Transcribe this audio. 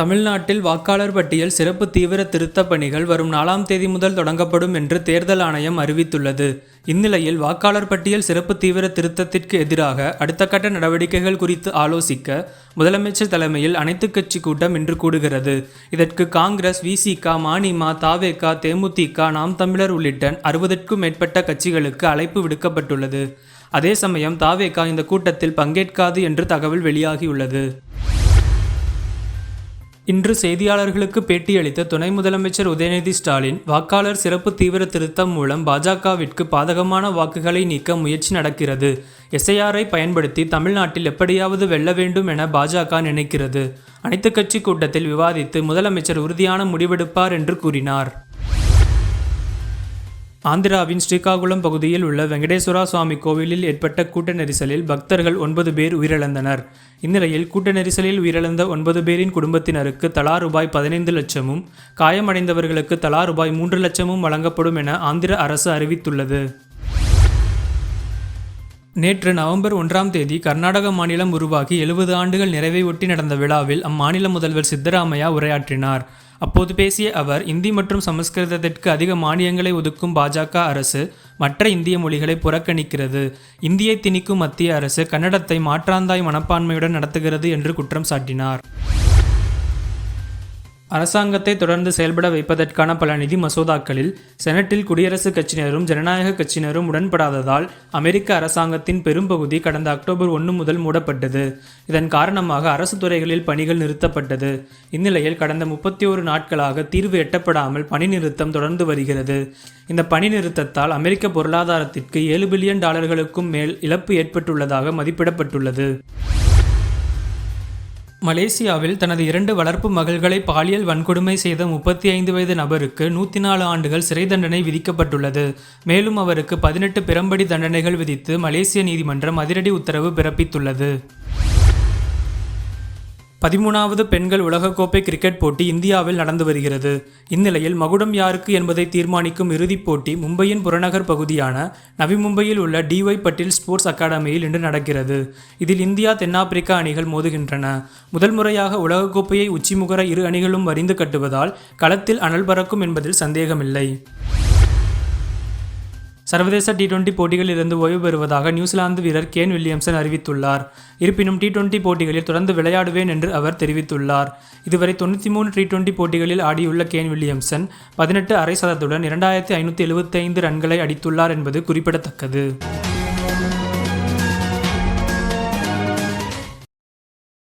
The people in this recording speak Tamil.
தமிழ்நாட்டில் வாக்காளர் பட்டியல் சிறப்பு தீவிர திருத்தப் பணிகள் வரும் நாலாம் தேதி முதல் தொடங்கப்படும் என்று தேர்தல் ஆணையம் அறிவித்துள்ளது. இந்நிலையில் வாக்காளர் பட்டியல் சிறப்பு தீவிர திருத்தத்திற்கு எதிராக அடுத்த கட்ட நடவடிக்கைகள் குறித்து ஆலோசிக்க முதலமைச்சர் தலைமையில் அனைத்துக் கட்சி கூட்டம் இன்று கூடுகிறது. இதற்கு காங்கிரஸ் விசிக மானிமா தாவேகா தேமுதிக நாம் தமிழர் உள்ளிட்ட அறுபதுக்கும் மேற்பட்ட கட்சிகளுக்கு அழைப்பு விடுக்கப்பட்டுள்ளது. அதே சமயம் தாவேகா இந்த கூட்டத்தில் பங்கேற்காது என்று தகவல் வெளியாகியுள்ளது. இன்று செய்தியாளர்களுக்கு பேட்டியளித்த துணை முதலமைச்சர் உதயநிதி ஸ்டாலின் வாக்காளர் சிறப்பு தீவிர திருத்தம் மூலம் பாஜகவிற்கு பாதகமான வாக்குகளை நீக்க முயற்சி நடக்கிறது. எஸ்ஐஆரை பயன்படுத்தி தமிழ்நாட்டில் எப்படியாவது வெல்ல வேண்டும் என பாஜக நினைக்கிறது. அனைத்துக் கட்சி கூட்டத்தில் விவாதித்து முதலமைச்சர் உறுதியான முடிவெடுப்பார் என்று கூறினார். ஆந்திராவின் ஸ்ரீகாகுளம் பகுதியில் உள்ள வெங்கடேஸ்வரா சுவாமி கோவிலில் ஏற்பட்ட கூட்ட நெரிசலில் பக்தர்கள் ஒன்பது பேர் உயிரிழந்தனர். இந்நிலையில் கூட்ட நெரிசலில் உயிரிழந்த ஒன்பது பேரின் குடும்பத்தினருக்கு தலா ரூபாய் பதினைந்து லட்சமும் காயமடைந்தவர்களுக்கு தலா ரூபாய் மூன்று லட்சமும் வழங்கப்படும் என ஆந்திர அரசு அறிவித்துள்ளது. நேற்று நவம்பர் ஒன்றாம் தேதி கர்நாடக மாநிலம் உருவாகி எழுபது ஆண்டுகள் நிறைவை ஒட்டி நடந்த விழாவில் அம்மாநில முதல்வர் சித்தராமையா உரையாற்றினார். அப்போது பேசிய அவர் இந்தி மற்றும் சமஸ்கிருதத்திற்கு அதிக மானியங்களை ஒதுக்கும் பாஜக அரசு மற்ற இந்திய மொழிகளை புறக்கணிக்கிறது. இந்தியை திணிக்கும் மத்திய அரசு கன்னடத்தை மாற்றாந்தாய் மனப்பான்மையுடன் நடத்துகிறது என்று குற்றம் சாட்டினார். அரசாங்கத்தை தொடர்ந்து செயல்பட வைப்பதற்கான பல நிதி மசோதாக்களில் செனட்டில் குடியரசுக் கட்சியினரும் ஜனநாயக கட்சியினரும் உடன்படாததால் அமெரிக்க அரசாங்கத்தின் பெரும்பகுதி கடந்த அக்டோபர் ஒன்று முதல் மூடப்பட்டது. இதன் காரணமாக அரசு துறைகளில் பணிகள் நிறுத்தப்பட்டது. இந்நிலையில் கடந்த முப்பத்தி ஒரு நாட்களாக தீர்வு எட்டப்படாமல் பணி நிறுத்தம் தொடர்ந்து வருகிறது. இந்த பணி நிறுத்தத்தால் அமெரிக்க பொருளாதாரத்திற்கு ஏழு பில்லியன் டாலர்களுக்கும் மேல் இழப்பு ஏற்பட்டுள்ளதாக மதிப்பிடப்பட்டுள்ளது. மலேசியாவில் தனது இரண்டு வளர்ப்பு மகள்களை பாலியல் வன்கொடுமை செய்த முப்பத்தி ஐந்து வயது நபருக்கு நூற்றி நாலு ஆண்டுகள் சிறை தண்டனை விதிக்கப்பட்டுள்ளது. மேலும் அவருக்கு பதினெட்டு பிறம்படி தண்டனைகள் விதித்து மலேசிய நீதிமன்றம் அதிரடி உத்தரவு பிறப்பித்துள்ளது. பதிமூணாவது பெண்கள் உலகக்கோப்பை கிரிக்கெட் போட்டி இந்தியாவில் நடந்து வருகிறது. இந்நிலையில் மகுடம் யாருக்கு என்பதை தீர்மானிக்கும் இறுதிப் போட்டி மும்பையின் புறநகர் பகுதியான நவி மும்பையில் உள்ள டிஒய் பட்டில் ஸ்போர்ட்ஸ் அகாடமியில் இன்று நடக்கிறது. இதில் இந்தியா தென்னாப்பிரிக்கா அணிகள் மோதுகின்றன. முதல் முறையாக உலகக்கோப்பையை உச்சிமுகர இரு அணிகளும் வரிந்து கட்டுவதால் களத்தில் அனல் பறக்கும் என்பதில் சந்தேகமில்லை. சர்வதேச டி டுவெண்டி போட்டிகளில் இருந்து ஓய்வு பெறுவதாக நியூசிலாந்து வீரர் கேன் வில்லியம்சன் அறிவித்துள்ளார். இருப்பினும் டி டுவெண்டி போட்டிகளில் தொடர்ந்து விளையாடுவேன் என்று அவர் தெரிவித்துள்ளார். இதுவரை தொண்ணூற்றி மூணு டி டுவெண்டி போட்டிகளில் ஆடியுள்ள கேன் வில்லியம்சன் பதினெட்டு அரை சதத்துடன் இரண்டாயிரத்தி ஐநூற்றி எழுபத்தைந்து ரன்களை அடித்துள்ளார் என்பது குறிப்பிடத்தக்கது.